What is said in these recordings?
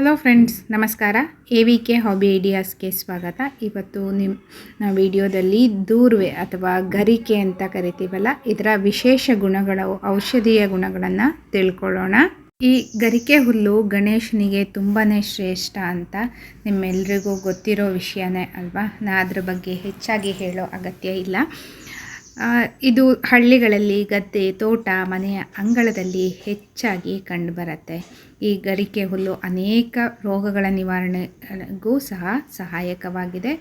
Hello friends ನಮಸ್ಕಾರ. A V K hobby ಐಡಿಯಾಸ್ಗೆ ಸ್ವಾಗತ. ಇವತ್ತು ನಿಮ್ಮ ವಿಡಿಯೋದಲ್ಲಿ ದೂರ್ವೆ ಅಥವಾ ಗರಿಕೆ ಅಂತ ಕರಿತೀವಲ್ಲ, ಇದರ ವಿಶೇಷ ಗುಣಗಳ, ಔಷಧೀಯ ಗುಣಗಳನ್ನು ತಿಳ್ಕೊಳ್ಳೋಣ. ಈ ಗರಿಕೆ ಹುಲ್ಲು ಗಣೇಶನಿಗೆ ತುಂಬಾ ಶ್ರೇಷ್ಠ ಅಂತ ನಿಮ್ಮೆಲ್ರಿಗೂ ಗೊತ್ತಿರೋ ವಿಷಯನೇ ಅಲ್ವಾ? ನಾ ಅದ್ರ ಬಗ್ಗೆ ಹೆಚ್ಚಾಗಿ ಹೇಳೋ ಅಗತ್ಯ ಇಲ್ಲ. ಇದು ಹಳ್ಳಿಗಳಲ್ಲಿ ಗದ್ದೆ, ತೋಟ, ಮನೆಯ ಅಂಗಳದಲ್ಲಿ ಹೆಚ್ಚಾಗಿ ಕಂಡುಬರುತ್ತೆ. ಈ ಗರಿಕೆ ಹುಲ್ಲು ಅನೇಕ ರೋಗಗಳ ನಿವಾರಣೆಗೂ ಸಹ ಸಹಾಯಕವಾಗಿದೆ.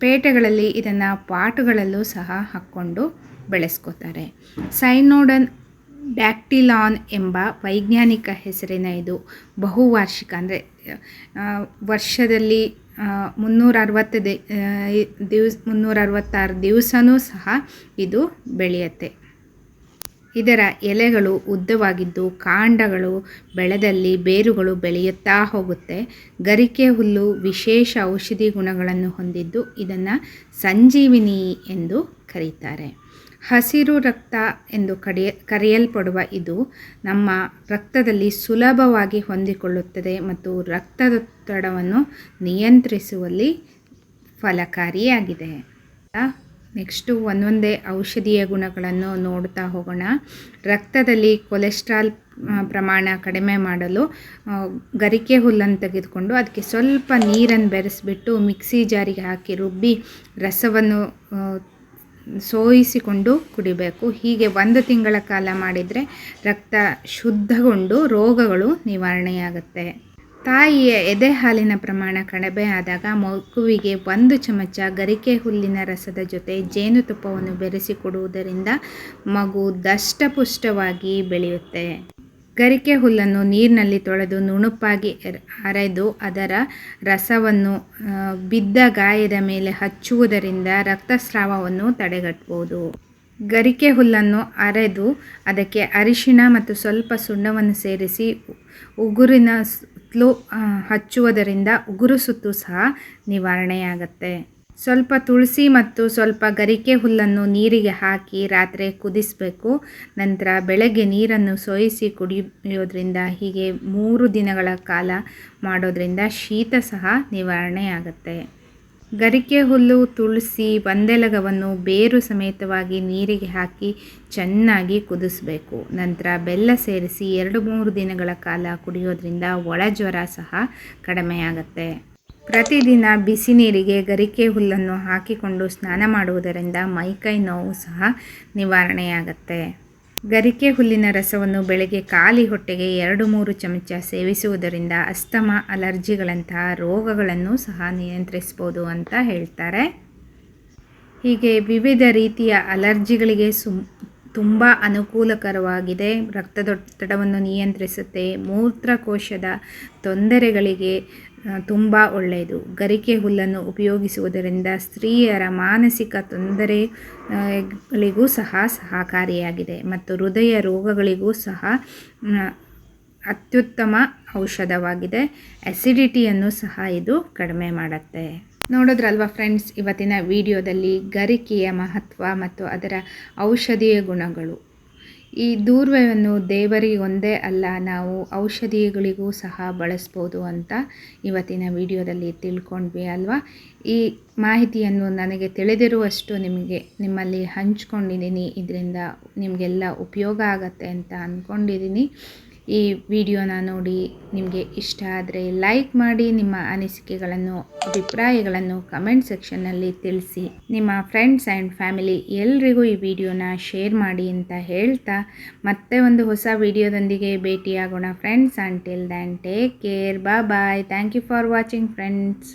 ಪೇಟೆಗಳಲ್ಲಿ ಇದನ್ನು ಪಾಟುಗಳಲ್ಲೂ ಸಹ ಹಾಕ್ಕೊಂಡು ಬೆಳೆಸ್ಕೋತಾರೆ. ಸೈನೋಡನ್ ಡ್ಯಾಕ್ಟಿಲಾನ್ ಎಂಬ ವೈಜ್ಞಾನಿಕ ಹೆಸರಿನ ಇದು ಬಹುವಾರ್ಷಿಕ ಅಂದರೆ ವರ್ಷದಲ್ಲಿ ಮುನ್ನೂರ ಅರವತ್ತು ದಿವ್ಸ ಮುನ್ನೂರ ಅರವತ್ತಾರು ದಿವಸನೂ ಸಹ ಇದು ಬೆಳೆಯುತ್ತೆ. ಇದರ ಎಲೆಗಳು ಉದ್ದವಾಗಿದ್ದು ಕಾಂಡಗಳು ಬೆಳೆದಲ್ಲಿ ಬೇರುಗಳು ಬೆಳೆಯುತ್ತಾ ಹೋಗುತ್ತೆ. ಗರಿಕೆ ಹುಲ್ಲು ವಿಶೇಷ ಔಷಧಿ ಗುಣಗಳನ್ನು ಹೊಂದಿದ್ದು ಇದನ್ನು ಸಂಜೀವಿನಿ ಎಂದು ಕರೀತಾರೆ. ಹಸಿರು ರಕ್ತ ಎಂದು ಕಡಿಯ ಕರೆಯಲ್ಪಡುವ ಇದು ನಮ್ಮ ರಕ್ತದಲ್ಲಿ ಸುಲಭವಾಗಿ ಹೊಂದಿಕೊಳ್ಳುತ್ತದೆ ಮತ್ತು ರಕ್ತದೊತ್ತಡವನ್ನು ನಿಯಂತ್ರಿಸುವಲ್ಲಿ ಫಲಕಾರಿಯಾಗಿದೆ. ನೆಕ್ಸ್ಟು ಒಂದೊಂದೇ ಔಷಧೀಯ ಗುಣಗಳನ್ನು ನೋಡ್ತಾ ಹೋಗೋಣ. ರಕ್ತದಲ್ಲಿ ಕೊಲೆಸ್ಟ್ರಾಲ್ ಪ್ರಮಾಣ ಕಡಿಮೆ ಮಾಡಲು ಗರಿಕೆ ಹುಲ್ಲನ್ನು ತೆಗೆದುಕೊಂಡು ಅದಕ್ಕೆ ಸ್ವಲ್ಪ ನೀರನ್ನು ಬೆರೆಸಿಬಿಟ್ಟು ಮಿಕ್ಸಿ ಜಾರಿಗೆ ಹಾಕಿ ರುಬ್ಬಿ ರಸವನ್ನು ಸೋಯಿಸಿಕೊಂಡು ಕುಡಿಬೇಕು. ಹೀಗೆ ಒಂದು ತಿಂಗಳ ಕಾಲ ಮಾಡಿದರೆ ರಕ್ತ ಶುದ್ಧಗೊಂಡು ರೋಗಗಳು ನಿವಾರಣೆಯಾಗುತ್ತೆ. ತಾಯಿಯ ಎದೆ ಹಾಲಿನ ಪ್ರಮಾಣ ಕಡಿಮೆ ಆದಾಗ ಮಗುವಿಗೆ ಒಂದು ಚಮಚ ಗರಿಕೆ ಹುಲ್ಲಿನ ರಸದ ಜೊತೆ ಜೇನುತುಪ್ಪವನ್ನು ಬೆರೆಸಿ ಕೊಡುವುದರಿಂದ ಮಗು ದಷ್ಟಪುಷ್ಟವಾಗಿ ಬೆಳೆಯುತ್ತೆ. ಗರಿಕೆ ಹುಲ್ಲನ್ನು ನೀರಿನಲ್ಲಿ ತೊಳೆದು ನುಣುಪಾಗಿ ಅರೆದು ಅದರ ರಸವನ್ನು ಬಿದ್ದ ಗಾಯದ ಮೇಲೆ ಹಚ್ಚುವುದರಿಂದ ರಕ್ತಸ್ರಾವವನ್ನು ತಡೆಗಟ್ಟಬಹುದು. ಗರಿಕೆ ಹುಲ್ಲನ್ನು ಅರೆದು ಅದಕ್ಕೆ ಅರಿಶಿಣ ಮತ್ತು ಸ್ವಲ್ಪ ಸುಣ್ಣವನ್ನು ಸೇರಿಸಿ ಉಗುರಿನ ಸುತ್ತಲೂ ಹಚ್ಚುವುದರಿಂದ ಉಗುರು ಸುತ್ತು ಸಹ ನಿವಾರಣೆಯಾಗತ್ತೆ. ಸ್ವಲ್ಪ ತುಳಸಿ ಮತ್ತು ಸ್ವಲ್ಪ ಗರಿಕೆ ಹುಲ್ಲನ್ನು ನೀರಿಗೆ ಹಾಕಿ ರಾತ್ರಿ ಕುದಿಸಬೇಕು. ನಂತರ ಬೆಳಗ್ಗೆ ನೀರನ್ನು ಸೋಯಿಸಿ ಕುಡಿಯೋದ್ರಿಂದ ಹೀಗೆ ಮೂರು ದಿನಗಳ ಕಾಲ ಮಾಡೋದ್ರಿಂದ ಶೀತ ಸಹ ನಿವಾರಣೆಯಾಗುತ್ತೆ. ಗರಿಕೆ ಹುಲ್ಲು, ತುಳಸಿ, ಬಂದೆಲಗವನ್ನು ಬೇರು ಸಮೇತವಾಗಿ ನೀರಿಗೆ ಹಾಕಿ ಚೆನ್ನಾಗಿ ಕುದಿಸಬೇಕು. ನಂತರ ಬೆಲ್ಲ ಸೇರಿಸಿ ಎರಡು ಮೂರು ದಿನಗಳ ಕಾಲ ಕುಡಿಯೋದ್ರಿಂದ ಒಳಜ್ವರ ಸಹ ಕಡಿಮೆಯಾಗತ್ತೆ. ಪ್ರತಿದಿನ ಬಿಸಿ ನೀರಿಗೆ ಗರಿಕೆ ಹುಲ್ಲನ್ನು ಹಾಕಿಕೊಂಡು ಸ್ನಾನ ಮಾಡುವುದರಿಂದ ಮೈಕೈ ನೋವು ಸಹ ನಿವಾರಣೆಯಾಗತ್ತೆ. ಗರಿಕೆ ಹುಲ್ಲಿನ ರಸವನ್ನು ಬೆಳಗ್ಗೆ ಖಾಲಿ ಹೊಟ್ಟೆಗೆ ಎರಡು ಮೂರು ಚಮಚ ಸೇವಿಸುವುದರಿಂದ ಅಸ್ತಮ, ಅಲರ್ಜಿಗಳಂತಹ ರೋಗಗಳನ್ನು ಸಹ ನಿಯಂತ್ರಿಸ್ಬೋದು ಅಂತ ಹೇಳ್ತಾರೆ. ಹೀಗೆ ವಿವಿಧ ರೀತಿಯ ಅಲರ್ಜಿಗಳಿಗೆ ಸುಮ್, ತುಂಬ ಅನುಕೂಲಕರವಾಗಿದೆ. ರಕ್ತದೊತ್ತಡವನ್ನು ನಿಯಂತ್ರಿಸುತ್ತೆ. ಮೂತ್ರಕೋಶದ ತೊಂದರೆಗಳಿಗೆ ತುಂಬ ಒಳ್ಳೆಯದು. ಗರಿಕೆ ಹುಲ್ಲನ್ನು ಉಪಯೋಗಿಸುವುದರಿಂದ ಸ್ತ್ರೀಯರ ಮಾನಸಿಕ ತೊಂದರೆಗಳಿಗೂ ಸಹ ಸಹಕಾರಿಯಾಗಿದೆ ಮತ್ತು ಹೃದಯ ರೋಗಗಳಿಗೂ ಸಹ ಅತ್ಯುತ್ತಮ ಔಷಧವಾಗಿದೆ. ಅಸಿಡಿಟಿಯನ್ನು ಸಹ ಇದು ಕಡಿಮೆ ಮಾಡುತ್ತೆ. ನೋಡಿದ್ರಲ್ವ ಫ್ರೆಂಡ್ಸ್ ಇವತ್ತಿನ ವಿಡಿಯೋದಲ್ಲಿ ಗರಿಕೆಯ ಮಹತ್ವ ಮತ್ತು ಅದರ ಔಷಧೀಯ ಗುಣಗಳು. ಈ ದೂರ್ವೆಯನ್ನು ದೇವರಿಗೊಂದೇ ಅಲ್ಲ, ನಾವು ಔಷಧಿಗಳಿಗೂ ಸಹ ಬಳಸ್ಬೋದು ಅಂತ ಇವತ್ತಿನ ವಿಡಿಯೋದಲ್ಲಿ ತಿಳ್ಕೊಂಡ್ವಿ ಅಲ್ವಾ? ಈ ಮಾಹಿತಿಯನ್ನು ನನಗೆ ತಿಳಿದಿರುವಷ್ಟು ನಿಮಗೆ ನಿಮ್ಮಲ್ಲಿ ಹಂಚ್ಕೊಂಡಿದ್ದೀನಿ. ಇದರಿಂದ ನಿಮಗೆಲ್ಲ ಉಪಯೋಗ ಆಗತ್ತೆ ಅಂತ ಅಂದ್ಕೊಂಡಿದ್ದೀನಿ ಈ ವಿಡಿಯೋನ ನೋಡಿ ನಿಮಗೆ ಇಷ್ಟ ಆದರೆ ಲೈಕ್ ಮಾಡಿ ನಿಮ್ಮ ಅನಿಸಿಕೆಗಳನ್ನು, ಅಭಿಪ್ರಾಯಗಳನ್ನು ಕಮೆಂಟ್ ಸೆಕ್ಷನ್ನಲ್ಲಿ ತಿಳಿಸಿ. ನಿಮ್ಮ ಫ್ರೆಂಡ್ಸ್ ಆ್ಯಂಡ್ ಫ್ಯಾಮಿಲಿ ಎಲ್ರಿಗೂ ಈ ವಿಡಿಯೋನ ಶೇರ್ ಮಾಡಿ ಅಂತ ಹೇಳ್ತಾ, ಮತ್ತೆ ಒಂದು ಹೊಸ ವಿಡಿಯೋದೊಂದಿಗೆ ಭೇಟಿಯಾಗೋಣ friends until then take care ಬಾ bye thank you for watching friends